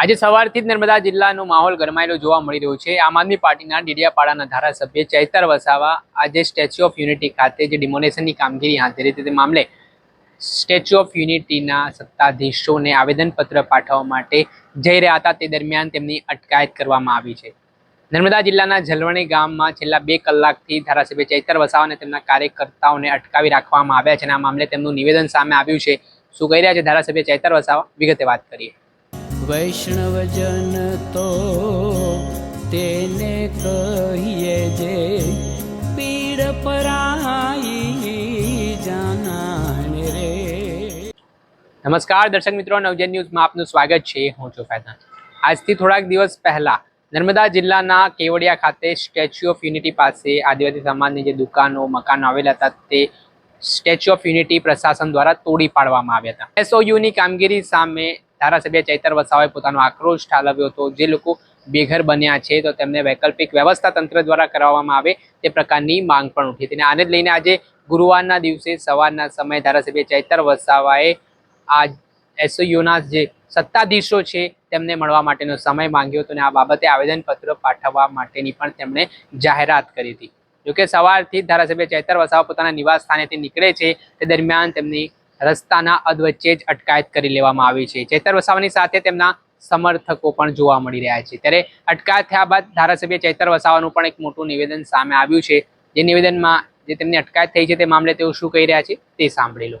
આજે સવારથી જ નર્મદા જિલ્લાનો માહોલ ગરમાયેલો જોવા મળી રહ્યો છે. આમ આદમી પાર્ટીના ડીડિયાપાડાના ધારાસભ્ય ચૈતર વસાવા આજે સ્ટેચ્યુ ઓફ યુનિટી ખાતે જે ડિમોનેશનની કામગીરી હાથ ધરી તે મામલે સ્ટેચ્યુ ઓફ યુનિટીના સત્તાધીશોને આવેદનપત્ર પાઠવવા માટે જઈ રહ્યા હતા. તે દરમિયાન તેમની અટકાયત કરવામાં આવી છે. નર્મદા જિલ્લાના જલવણી ગામમાં છેલ્લા બે કલાકથી ધારાસભ્ય ચૈતર વસાવા તેમના કાર્યકર્તાઓને અટકાવી રાખવામાં આવ્યા છે અને આ મામલે તેમનું નિવેદન સામે આવ્યું છે. શું કહી રહ્યા છે ધારાસભ્ય ચૈતર વસાવા? વિગતે વાત કરીએ. વૈષ્ણવજન તો તેને કહીએ જે પીડ પરાઈ જાનાને રે. નમસ્કાર, દર્શક મિત્રો, નવજન ન્યૂઝમાં આપનું સ્વાગત છે. હું છું ફૈઝાન. આજથી થોડાક દિવસ પહેલા નર્મદા જિલ્લાના કેવડિયા ખાતે સ્ટેચ્યુ ઓફ યુનિટી પાસે આદિવાસી સમાજની જે દુકાનો, મકાનો આવેલા હતા, તે સ્ટેચ્યુ ઓફ યુનિટી પ્રશાસન દ્વારા તોડી પાડવામાં આવ્યા હતા. એસઓયુની કામગીરી સામે ધારાસભ્ય ચૈતર વસાવાએ પોતાનો આક્રોશ ઠાલવ્યો હતો. જે લોકો બેઘર બન્યા છે, તો તેમને વૈકલ્પિક વ્યવસ્થા તંત્ર દ્વારા કરાવવામાં આવે તે પ્રકારની માંગ પણ ઉઠી હતી. અને આને જ લઈને આજે ગુરુવારના દિવસે સવારના સમયે ધારાસભ્ય ચૈતર વસાવાએ આ એસઓયુના જે સત્તાધીશો છે, તેમને મળવા માટેનો સમય માંગ્યો હતો અને આ બાબતે આવેદનપત્ર પાઠવવા માટેની પણ તેમણે જાહેરાત કરી હતી. જોકે સવારથી ધારાસભ્ય ચૈતર વસાવા પોતાના નિવાસ સ્થાનેથી નીકળે છે, તે દરમિયાન તેમની રસ્તાના અધવચ્ચે જ અટકાયત કરી લેવામાં આવી છે. ચેતર વસાવાની સાથે તેમના સમર્થકો પણ જોવા મળી રહ્યા છે. ત્યારે અટકાયત થયા બાદ ધારાસભ્ય ચેતર વસાવાનું પણ એક મોટું નિવેદન સામે આવ્યું છે. જે નિવેદનમાં જે તેમની અટકાયત થઈ છે તે મામલે તેઓ શું કહી રહ્યા છે તે સાંભળી લો.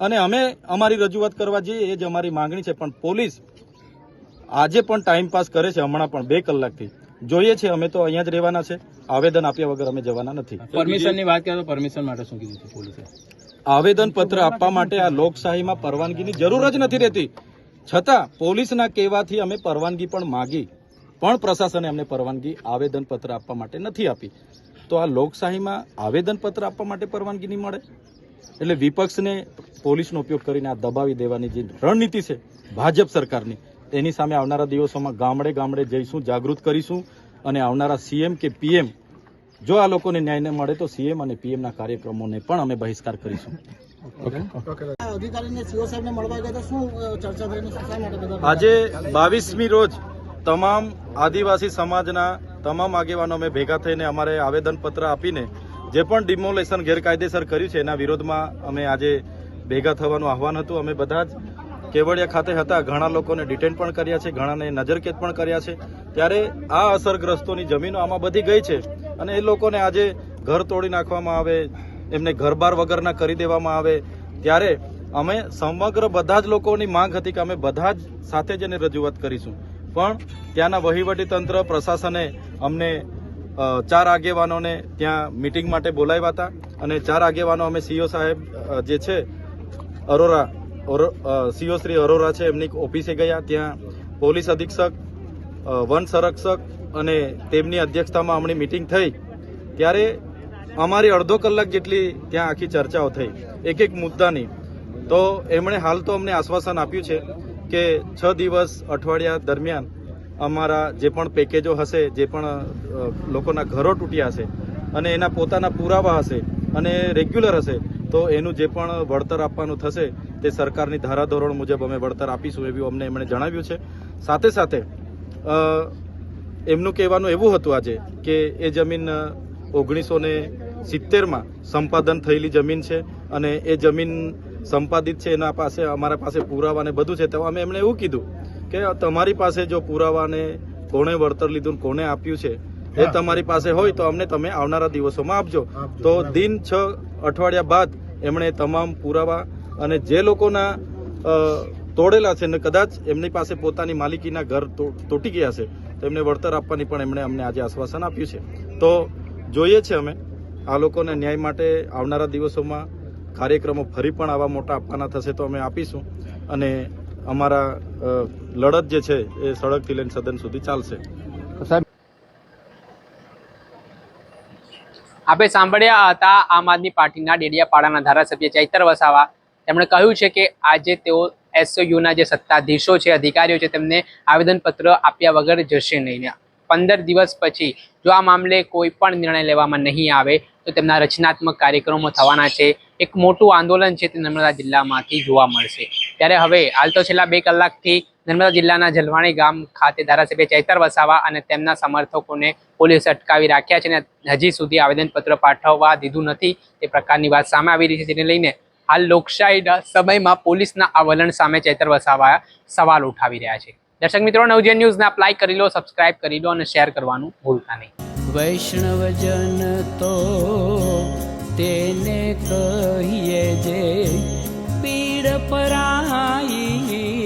અને અમે અમારી રજૂઆત કરવા જઈએ એ જ અમારી માંગણી છે. પણ પોલીસ આજે પણ ટાઈમ પાસ કરે છે હમણાં પણ બે કલાકથી. જોઈએ છે અમે તો અહીંયા જ રહેવાના છે. આવેદન આપ્યા વગર અમે જવાના નથી. પરમિશનની વાત કરીએ તો પરમિશન માટે શું કીધું છે પોલીસે? આવેદન પત્ર આપવા માટે આ લોકશાહીમાં પરવાનગીની જરૂર જ નથી રહેતી. છતાં પોલીસના કહેવાથી અમે પરવાનગી પણ માગી. પણ પ્રશાસને અમને પરવાનગી આવેદન પત્ર આપવા માટે નથી આપી. તો આ લોકશાહીમાં આવેદન પત્ર આપવા માટે પરવાનગી નહીં મળે? એટલે વિપક્ષને પોલીસનો ઉપયોગ કરીને આ દબાવી દેવાની જે રણનીતિ છે ભાજપ સરકારની એની સામે આવનારા દિવસોમાં ગામડે ગામડે જઈશું જાગૃત કરીશું અને આવનારા સીએમ કે પીએમ જો આ લોકોને ન્યાય ન મળે તો સીએમ અને પીએમના કાર્યક્રમોને પણ અમે બહિષ્કાર કરીશું. અધિકારીને સીઓ સાહેબને મળવા ગયા હતા શું અ, ચર્ચા થઈને શા માટે બધા આજે બાવીસમી રોજ તમામ આદિવાસી સમાજના તમામ આગેવાનો અમે ભેગા થઈને અમારે આવેદનપત્ર આપીને જે પણ ડિમોલેશન ગેરકાયદેસર કર્યું છે, એના વિરોધમાં અમે આજે ભેગા થવાનું આહવાન હતું. અમે બધા જ કેવડિયા ખાતે હતા. ઘણા લોકોને ડિટેન પણ કર્યા છે, ઘણાને નજરકેદ પણ કર્યા છે. ત્યારે આ અસરગ્રસ્તોની જમીનો આમાં બધી ગઈ છે અને એ લોકોને આજે ઘર તોડી નાખવામાં આવે, એમને ઘરબાર વગરના કરી દેવામાં આવે. ત્યારે અમે સમગ્ર બધા જ લોકોની માંગ હતી કે અમે બધા જ સાથે જ એને રજૂઆત કરીશું. પણ ત્યાંના વહીવટી તંત્ર, પ્રશાસને અમને ચાર આગેવાનોને ત્યાં મિટિંગ માટે બોલાવ્યા હતા અને ચાર આગેવાનો અમે સીઓ સાહેબ જે છે, અરોરા સીઓ શ્રી અરોરા છે, એમની ઓફિસે ગયા. ત્યાં પોલીસ અધિક્ષક વન સંરક્ષક અને તેમની અધ્યક્ષતામાં હમણાં મિટિંગ થઈ. ત્યારે અમારી અડધો કલાક જેટલી ત્યાં આખી ચર્ચાઓ થઈ. એક એક મુદ્દાની. તો એમણે હાલ તો અમને આશ્વાસન આપ્યું છે કે છ દિવસ અઠવાડિયા દરમિયાન અમારા જે પણ પેકેજો હશે, જે પણ લોકોના ઘરો તૂટ્યા હશે અને એના પોતાના પુરાવા હશે અને રેગ્યુલર હશે, તો એનું જે પણ વળતર આપવાનું થશે તે સરકારની ધારાધોરણ મુજબ અમે વળતર આપીશું એવું અમને એમણે જણાવ્યું છે. સાથે સાથે એમનું કહેવાનું એવું હતું આજે કે એ જમીન ઓગણીસો ને સિત્તેરમાં સંપાદન થયેલી જમીન છે અને એ જમીન સંપાદિત છે, એના પાસે, અમારા પાસે પુરાવા ને બધું છે. તો અમે એમણે એવું કીધું કે તમારી પાસે જો પુરાવાને કોણે વળતર લીધું કોને કોણે આપ્યું છે એ તમારી પાસે હોય તો અમને તમે આવનારા દિવસોમાં આપજો. તો દિન છ અઠવાડિયા બાદ એમણે તમામ પુરાવા અને જે લોકોના તોડેલા છે ને કદાચ એમની પાસે પોતાની માલિકીના ઘર તૂટી ગયા છે તો એમને વળતર આપવાની પણ એમણે અમને આજે આશ્વાસન આપ્યું છે. તો જોઈએ છે અમે આ લોકોને ન્યાય માટે આવનારા દિવસોમાં કાર્યક્રમો ફરી પણ આવા મોટા આપવાના થશે તો અમે આપીશું. અને અમારા લડત જે છે એ સડકથી લઈને સદન સુધી ચાલશે. આપણે સાંભળ્યા હતા આમ આદમી પાર્ટીના ડેડિયાપાડાના ધારાસભ્ય ચૈતર વસાવા. તેમણે કહ્યું છે કે આજે તેઓ એસઓયુના જે સત્તાધીશો છે અધિકારીઓ છે તેમને આવેદનપત્ર આપ્યા વગર જશે નહીં. પંદર દિવસ પછી જો આ મામલે કોઈ પણ નિર્ણય લેવામાં નહીં આવે તો તેમના રચનાત્મક કાર્યક્રમો થવાના છે. એક મોટું આંદોલન છે તે નર્મદા જિલ્લામાંથી જોવા મળશે. ત્યારે હવે હાલ તો છેલ્લા બે કલાકથી નર્મદા જિલ્લાના જલવાણી ગામ ખાતે ધારાસભ્ય ચૈતર વસાવા અને તેમના સમર્થકોને પોલીસે અટકાવી રાખ્યા છે અને હજી સુધી આવેદનપત્ર પાઠવવા દીધું નથી. તે પ્રકારની વાત સામે આવી રહી છે, જેને લઈને હાલ લોકશાહીના સમયમાં પોલીસના આ વલણ સામે ચૈતર વસાવા સવાલ ઉઠાવી રહ્યા છે. દર્શક મિત્રો નવજન ન્યૂઝને અપ્લાય કરી લો, સબસ્ક્રાઇબ કરી લો અને શેર કરવાનું ભૂલતા નહીં. વૈષ્ણવજન તો તેને કહીએ જે પરાઈ